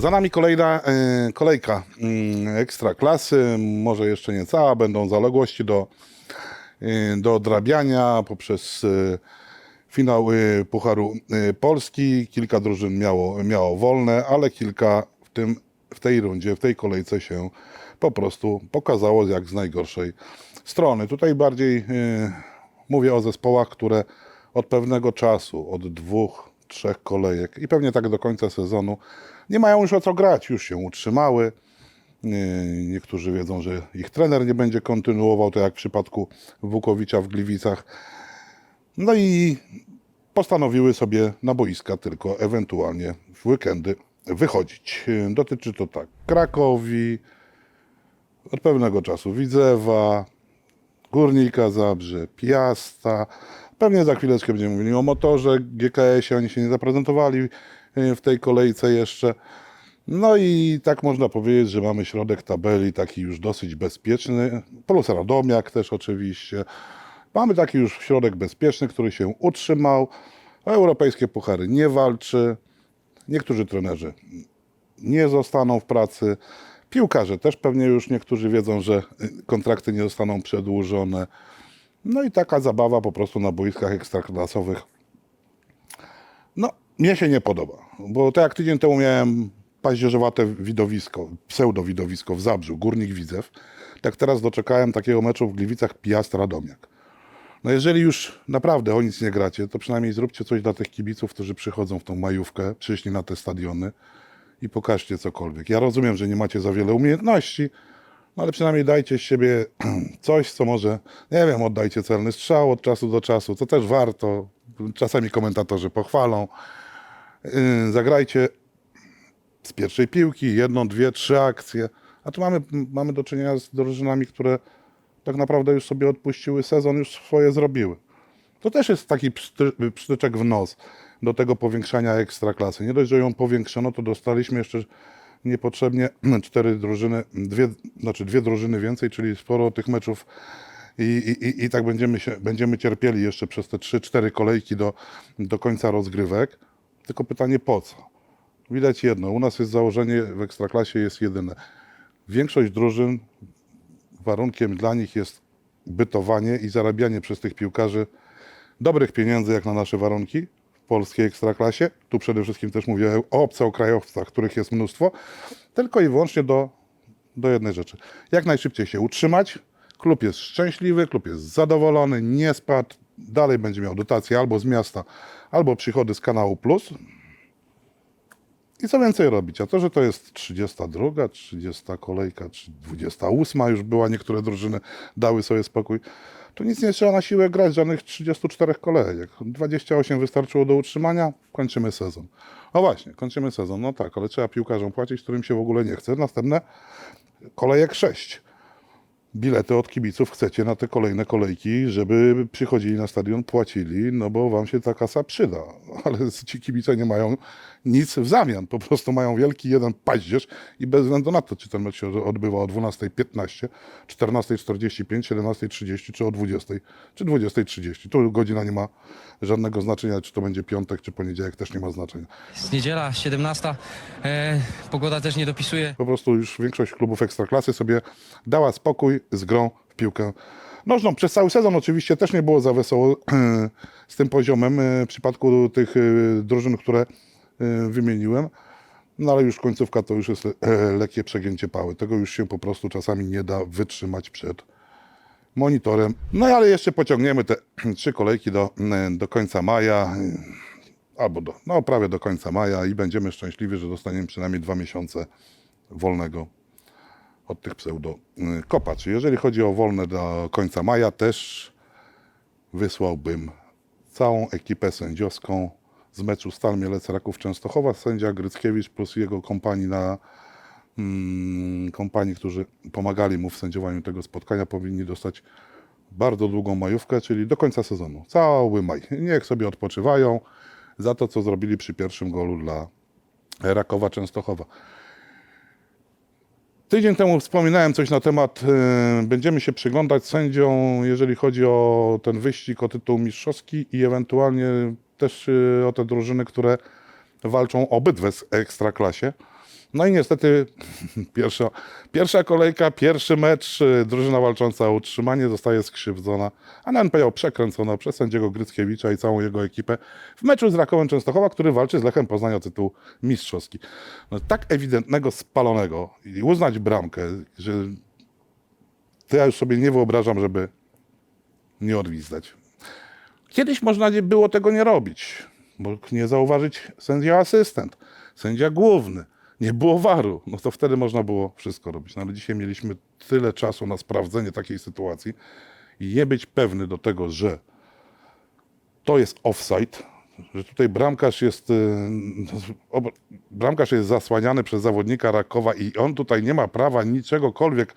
Za nami kolejna e, kolejka mm, ekstra klasy, może jeszcze nie cała, będą zaległości do, e, do odrabiania poprzez e, finał Pucharu Polski. Kilka drużyn miało, miało wolne, ale kilka w, tym, w tej rundzie, w tej kolejce się po prostu pokazało jak z najgorszej strony. Tutaj bardziej mówię o zespołach, które od pewnego czasu, od dwóch, trzech kolejek i pewnie tak do końca sezonu nie mają już o co grać, już się utrzymały. Nie- Niektórzy wiedzą, że ich trener nie będzie kontynuował, to jak w przypadku Wukowicza w Gliwicach. No i postanowiły sobie na boiska tylko ewentualnie w weekendy wychodzić. Dotyczy to tak Krakowi, od pewnego czasu Widzewa, Górnika Zabrze, Piasta. Pewnie za chwileczkę będziemy mówili o motorze, GKS-ie, oni się nie zaprezentowali y, w tej kolejce jeszcze. No i tak można powiedzieć, że mamy środek tabeli taki już dosyć bezpieczny, plus Radomiak też oczywiście. Mamy taki już środek bezpieczny, który się utrzymał. O europejskie puchary nie walczy. Niektórzy trenerzy nie zostaną w pracy. Piłkarze też pewnie już niektórzy wiedzą, że kontrakty nie zostaną przedłużone. No i taka zabawa po prostu na boiskach ekstraklasowych. No, mnie się nie podoba, bo tak jak tydzień temu miałem paździerzowate widowisko, pseudo-widowisko w Zabrzu, Górnik Widzew, tak teraz doczekałem takiego meczu w Gliwicach Piast-Radomiak. No jeżeli już naprawdę o nic nie gracie, to przynajmniej zróbcie coś dla tych kibiców, którzy przychodzą w tą majówkę, przyszli na te stadiony i pokażcie cokolwiek. Ja rozumiem, że nie macie za wiele umiejętności, no ale przynajmniej dajcie z siebie coś, co może, nie wiem, oddajcie celny strzał od czasu do czasu, to też warto. Czasami komentatorzy pochwalą. Yy, Zagrajcie z pierwszej piłki, jedną, dwie, trzy akcje. A tu mamy, mamy do czynienia z drużynami, które tak naprawdę już sobie odpuściły sezon, już swoje zrobiły. To też jest taki pszty- psztyczek w nos do tego powiększania ekstraklasy. Nie dość, że ją powiększono, to dostaliśmy jeszcze niepotrzebnie cztery drużyny, dwie, znaczy dwie drużyny więcej, czyli sporo tych meczów i, i, i- tak będziemy, się, będziemy cierpieli jeszcze przez te trzy, cztery kolejki do, do końca rozgrywek. Tylko pytanie po co? Widać jedno, u nas jest założenie w ekstraklasie jest jedyne. Większość drużyn warunkiem dla nich jest bytowanie i zarabianie przez tych piłkarzy dobrych pieniędzy jak na nasze warunki polskiej ekstraklasie. Tu przede wszystkim też mówię o obcokrajowcach, których jest mnóstwo, tylko i wyłącznie do, do jednej rzeczy. Jak najszybciej się utrzymać. Klub jest szczęśliwy, klub jest zadowolony, nie spadł, dalej będzie miał dotacje albo z miasta, albo przychody z kanału Plus. I co więcej robić? A to, że to jest 32, 30 kolejka, czy 28 już była, niektóre drużyny dały sobie spokój, to nic nie trzeba na siłę grać, żadnych 34 kolejek. 28 wystarczyło do utrzymania, kończymy sezon. No właśnie, kończymy sezon, no tak, ale trzeba piłkarzom płacić, którym się w ogóle nie chce. Następne kolejek 6 bilety od kibiców chcecie na te kolejne kolejki, żeby przychodzili na stadion, płacili, no bo wam się ta kasa przyda. Ale ci kibice nie mają nic w zamian. Po prostu mają wielki jeden paździerz i bez względu na to, czy ten mecz się odbywa o 12.15, 14.45, 17.30 czy o 20.00 czy 20.30. Tu godzina nie ma żadnego znaczenia, czy to będzie piątek, czy poniedziałek też nie ma znaczenia. Jest niedziela, 17. E, pogoda też nie dopisuje. Po prostu już większość klubów ekstraklasy sobie dała spokój z grą w piłkę nożną. Przez cały sezon oczywiście też nie było za wesoło z tym poziomem e, w przypadku tych e, drużyn, które e, wymieniłem. No ale już końcówka to już jest e, lekkie przegięcie pały. Tego już się po prostu czasami nie da wytrzymać przed monitorem. No ale jeszcze pociągniemy te trzy kolejki do, e, do końca maja. e, Albo do, no prawie do końca maja i będziemy szczęśliwi, że dostaniemy przynajmniej dwa miesiące wolnego od tych pseudo y. Jeżeli chodzi o wolne do końca maja, też wysłałbym całą ekipę sędziowską z meczu Stal Mielec Raków Częstochowa, sędzia Gryckiewicz plus jego kompanii na mm, kompanii, którzy pomagali mu w sędziowaniu tego spotkania, powinni dostać bardzo długą majówkę, czyli do końca sezonu. Cały maj. Niech sobie odpoczywają za to, co zrobili przy pierwszym golu dla Rakowa Częstochowa. Tydzień temu wspominałem coś na temat, e, będziemy się przyglądać sędziom, jeżeli chodzi o ten wyścig o tytuł mistrzowski i ewentualnie też e, o te drużyny, które walczą obydwie z ekstraklasie. No i niestety pierwsza, pierwsza kolejka, pierwszy mecz, y, drużyna walcząca o utrzymanie zostaje skrzywdzona, a nawet powiedział przekręcona przez sędziego Gryckiewicza i całą jego ekipę w meczu z Rakowem Częstochowa, który walczy z Lechem Poznań o tytuł mistrzowski. No, tak ewidentnego spalonego i uznać bramkę, że to ja już sobie nie wyobrażam, żeby nie odwizdać. Kiedyś można było tego nie robić, bo nie zauważyć sędzia asystent, sędzia główny, nie było waru, no to wtedy można było wszystko robić. No ale dzisiaj mieliśmy tyle czasu na sprawdzenie takiej sytuacji i nie być pewny do tego, że to jest offside, że tutaj bramkarz jest, y, ob- bramkarz jest zasłaniany przez zawodnika Rakowa i on tutaj nie ma prawa niczegokolwiek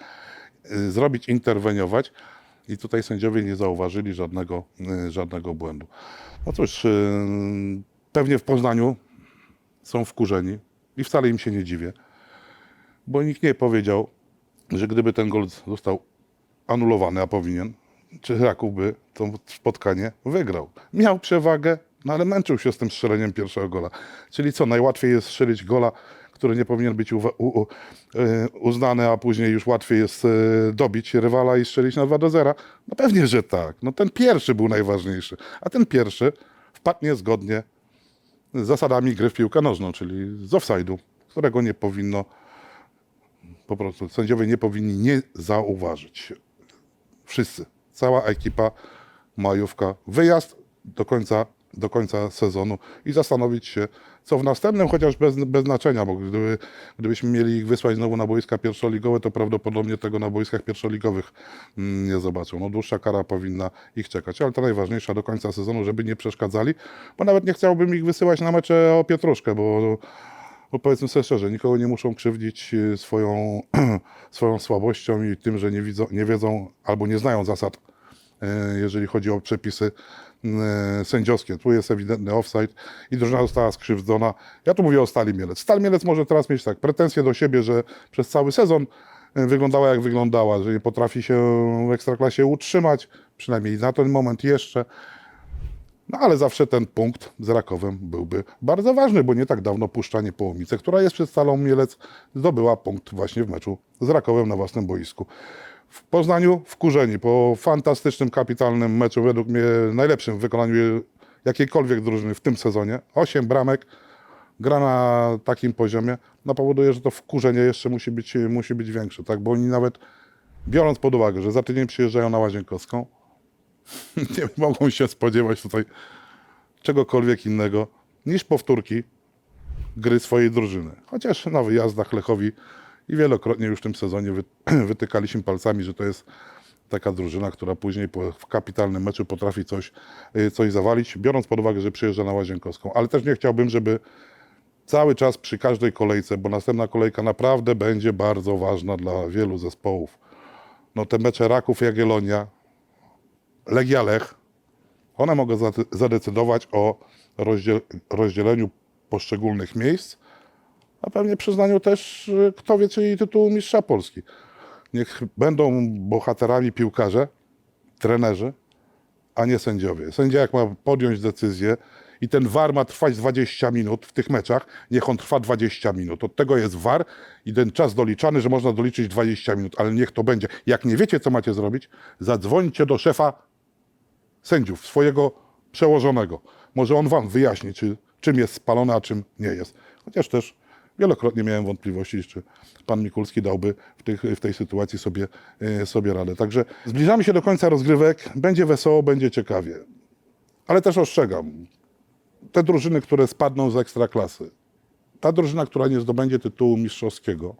y, zrobić, interweniować. I tutaj sędziowie nie zauważyli żadnego, y, żadnego błędu. No cóż, pewnie w Poznaniu są wkurzeni i wcale im się nie dziwię, bo nikt nie powiedział, że gdyby ten gol został anulowany, a powinien, czy Raków by to spotkanie wygrał. Miał przewagę, no ale męczył się z tym strzeleniem pierwszego gola. Czyli co, najłatwiej jest strzelić gola, który nie powinien być e, uznany, a później już łatwiej jest e, dobić rywala i strzelić na 2 do 0? No pewnie, że tak. No ten pierwszy był najważniejszy, a ten pierwszy wpadł niezgodnie zasadami gry w piłkę nożną, czyli z offside'u, którego nie powinno, po prostu sędziowie nie powinni nie zauważyć. Wszyscy, cała ekipa, majówka, wyjazd do końca, do końca sezonu i zastanowić się, co w następnym, chociaż bez, bez znaczenia, bo gdyby, gdybyśmy mieli ich wysłać znowu na boiska pierwszoligowe, to prawdopodobnie tego na boiskach pierwszoligowych mm, nie zobaczą. No dłuższa kara powinna ich czekać, ale to najważniejsza do końca sezonu, żeby nie przeszkadzali, bo nawet nie chciałbym ich wysyłać na mecze o Pietruszkę, bo bo powiedzmy sobie szczerze, nikogo nie muszą krzywdzić y, swoją, swoją słabością i tym, że nie, widzą, nie wiedzą albo nie znają zasad, jeżeli chodzi o przepisy y, sędziowskie. Tu jest ewidentny offside i drużyna została skrzywdzona. Ja tu mówię o Stali Mielec. Stal Mielec może teraz mieć tak pretensje do siebie, że przez cały sezon y, wyglądała jak wyglądała, że nie potrafi się w Ekstraklasie utrzymać, przynajmniej na ten moment jeszcze. No ale zawsze ten punkt z Rakowem byłby bardzo ważny, bo nie tak dawno Puszczanie Połomice, która jest przed Stalą Mielec, zdobyła punkt właśnie w meczu z Rakowem na własnym boisku. W Poznaniu wkurzeni po fantastycznym, kapitalnym meczu, według mnie najlepszym w wykonaniu jakiejkolwiek drużyny w tym sezonie. Osiem bramek, gra na takim poziomie, no powoduje, że to wkurzenie jeszcze musi być, musi być większe, tak? Bo oni nawet, biorąc pod uwagę, że za tydzień przyjeżdżają na Łazienkowską, nie mogą się spodziewać tutaj czegokolwiek innego niż powtórki gry swojej drużyny. Chociaż na wyjazdach Lechowi i wielokrotnie już w tym sezonie wy, wytykaliśmy palcami, że to jest taka drużyna, która później w kapitalnym meczu potrafi coś, y, coś zawalić, biorąc pod uwagę, że przyjeżdża na Łazienkowską. Ale też nie chciałbym, żeby cały czas przy każdej kolejce, bo następna kolejka naprawdę będzie bardzo ważna dla wielu zespołów. No te mecze Raków, Jagiellonia, Legia Lech, one mogą zade- zadecydować o rozdziel- rozdzieleniu poszczególnych miejsc, a pewnie przyznaniu też, y, kto wie, czyli tytułu mistrza Polski. Niech będą bohaterami piłkarze, trenerzy, a nie sędziowie. Sędzia jak ma podjąć decyzję i ten VAR ma trwać 20 minut w tych meczach, niech on trwa 20 minut. Od tego jest VAR i ten czas doliczany, że można doliczyć 20 minut, ale niech to będzie. Jak nie wiecie, co macie zrobić, zadzwońcie do szefa sędziów, swojego przełożonego. Może on wam wyjaśni, czy, czym jest spalone, a czym nie jest. Chociaż też wielokrotnie miałem wątpliwości, czy pan Mikulski dałby w, tych, w tej sytuacji sobie, e, sobie radę. Także zbliżamy się do końca rozgrywek. Będzie wesoło, będzie ciekawie. Ale też ostrzegam, te drużyny, które spadną z ekstraklasy, ta drużyna, która nie zdobędzie tytułu mistrzowskiego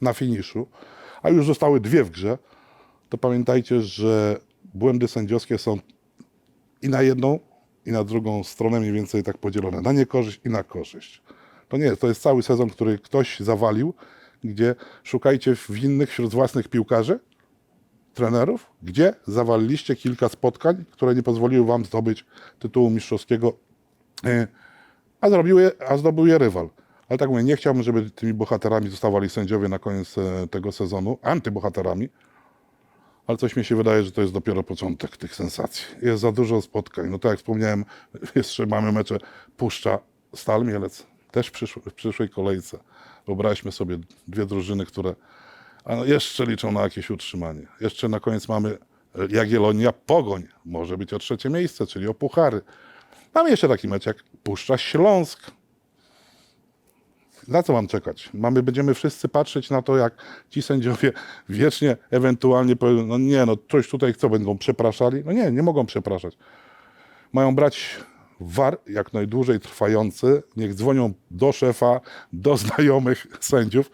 na finiszu, a już zostały dwie w grze, to pamiętajcie, że błędy sędziowskie są i na jedną, i na drugą stronę mniej więcej tak podzielone. Na niekorzyść i na korzyść. To nie jest, to jest cały sezon, który ktoś zawalił, gdzie szukajcie winnych wśród własnych piłkarzy, trenerów, gdzie zawaliliście kilka spotkań, które nie pozwoliły wam zdobyć tytułu mistrzowskiego, e, a, zrobił je, a zdobył je rywal. Ale tak mówię, nie chciałbym, żeby tymi bohaterami zostawali sędziowie na koniec e, tego sezonu, antybohaterami, ale coś mi się wydaje, że to jest dopiero początek tych sensacji. Jest za dużo spotkań. No tak jak wspomniałem, jeszcze mamy mecze Puszcza, Stal Mielec. Też w, przyszł- w przyszłej kolejce. Wyobraźmy sobie dwie drużyny, które no jeszcze liczą na jakieś utrzymanie. Jeszcze na koniec mamy e, Jagiellonia Pogoń. Może być o trzecie miejsce, czyli o puchary. Mamy jeszcze taki mecz jak Puszcza Śląsk. Na co mam czekać? Mamy, będziemy wszyscy patrzeć na to, jak ci sędziowie wiecznie ewentualnie powiedzą, no nie, no coś tutaj co będą przepraszali? No nie, nie mogą przepraszać. Mają brać war jak najdłużej trwający, niech dzwonią do szefa, do znajomych sędziów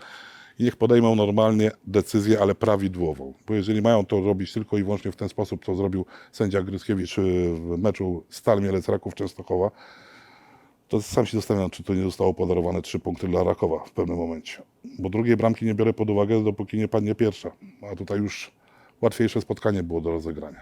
i niech podejmą normalnie decyzję, ale prawidłową. Bo jeżeli mają to robić tylko i wyłącznie w ten sposób, co zrobił sędzia Gryckiewicz y, w meczu Stal Mielec Raków Częstochowa, to sam się zastanawiam, czy to nie zostało podarowane trzy punkty dla Rakowa w pewnym momencie. Bo drugiej bramki nie biorę pod uwagę, dopóki nie padnie pierwsza. A tutaj już łatwiejsze spotkanie było do rozegrania.